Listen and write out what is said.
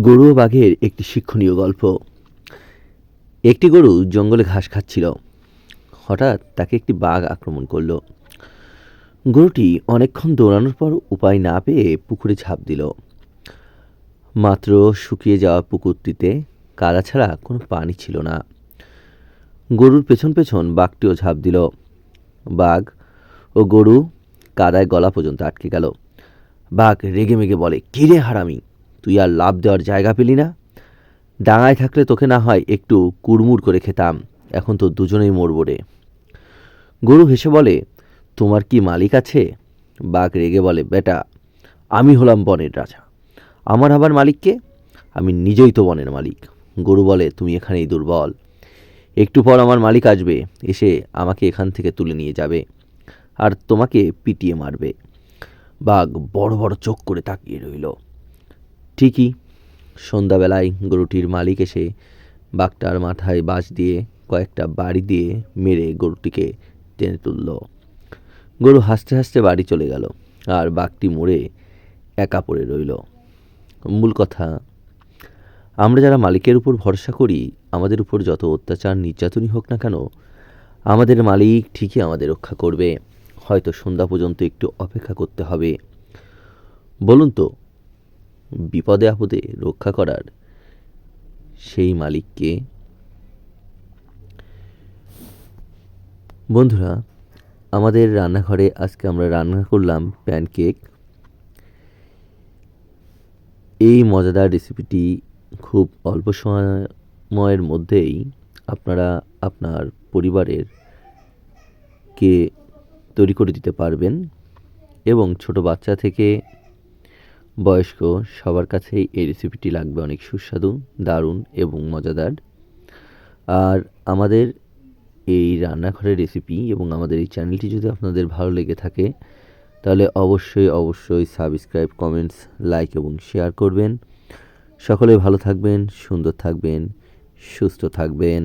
গরু ও বাঘের একটি শিক্ষণীয় গল্প। একটি গরু জঙ্গলে ঘাস খাচ্ছিল। হঠাৎ তাকে একটি বাঘ আক্রমণ করল। গরুটি অনেকক্ষণ দৌড়ানোর পর উপায় না পেয়ে পুকুরে ঝাঁপ দিল। মাত্র শুকিয়ে যাওয়া পুকুরটিতে কাদা ছাড়া কোনো পানি ছিল না। গরুর পেছন পেছন বাঘটিও ঝাঁপ দিল। বাঘ ও গরু কাদায় গলা পর্যন্ত আটকে গেল। বাঘ রেগে মেগে বলে কিরে হারামি? তুই আর লাভ দেওয়ার জায়গা পেলি না? ডাঙায় থাকলে তোকে না হয় একটু কুড়মুড় করে খেতাম, এখন তো দুজনেই মরবো রে। গরু হেসে বলে, তোমার কি মালিক আছে? বাঘ রেগে বলে, বেটা, আমি হলাম বনের রাজা। আমার আবার মালিককে আমি নিজেই তো বনের মালিক। গরু বলে, তুমি এখানেই দুর্বল। একটু পর আমার মালিক আসবে, এসে আমাকে এখান থেকে তুলে নিয়ে যাবে আর তোমাকে পিটিয়ে মারবে। বাঘ বড় বড় চোখ করে তাকিয়ে রইল। ঠিকই। সন্ধ্যাবেলায় গরুটির মালিক এসে বাঘটার মাথায় বাঁশ দিয়ে কয়েকটা বাড়ি দিয়ে মেরে গরুটিকে টেনে তুলল। গরু হাসতে হাসতে বাড়ি চলে গেল আর বাঘটি মরে একা পড়ে রইল। মূল কথা, আমরা যারা মালিকের উপর ভরসা করি, আমাদের উপর যত অত্যাচার নির্যাতনই হোক না কেন, আমাদের মালিক ঠিকই আমাদের রক্ষা করবে। হয়তো সন্ধ্যা পর্যন্ত একটু অপেক্ষা করতে হবে। বলুন তো বিপদে আপদে রক্ষা করার সেই মালিককে। বন্ধুরা, আমাদের রান্নাঘরে আজকে আমরা রান্না করলাম প্যানকেক। এই মজাদার রেসিপিটি খুব অল্প সময়ের মধ্যেই আপনারা আপনার পরিবারের কে তৈরি করে দিতে পারবেন এবং ছোট বাচ্চা থেকে বয়স্ক, সবার কাছেই এই রেসিপিটি লাগবে অনেক সুস্বাদু, দারুণ এবং মজাদার। আর আমাদের এই রান্নাঘরের রেসিপি এবং আমাদের এই চ্যানেলটি যদি আপনাদের ভালো লেগে থাকে, তাহলে অবশ্যই অবশ্যই সাবস্ক্রাইব কমেন্টস লাইক এবং শেয়ার করবেন। সকলে ভালো থাকবেন, সুন্দর থাকবেন, সুস্থ থাকবেন।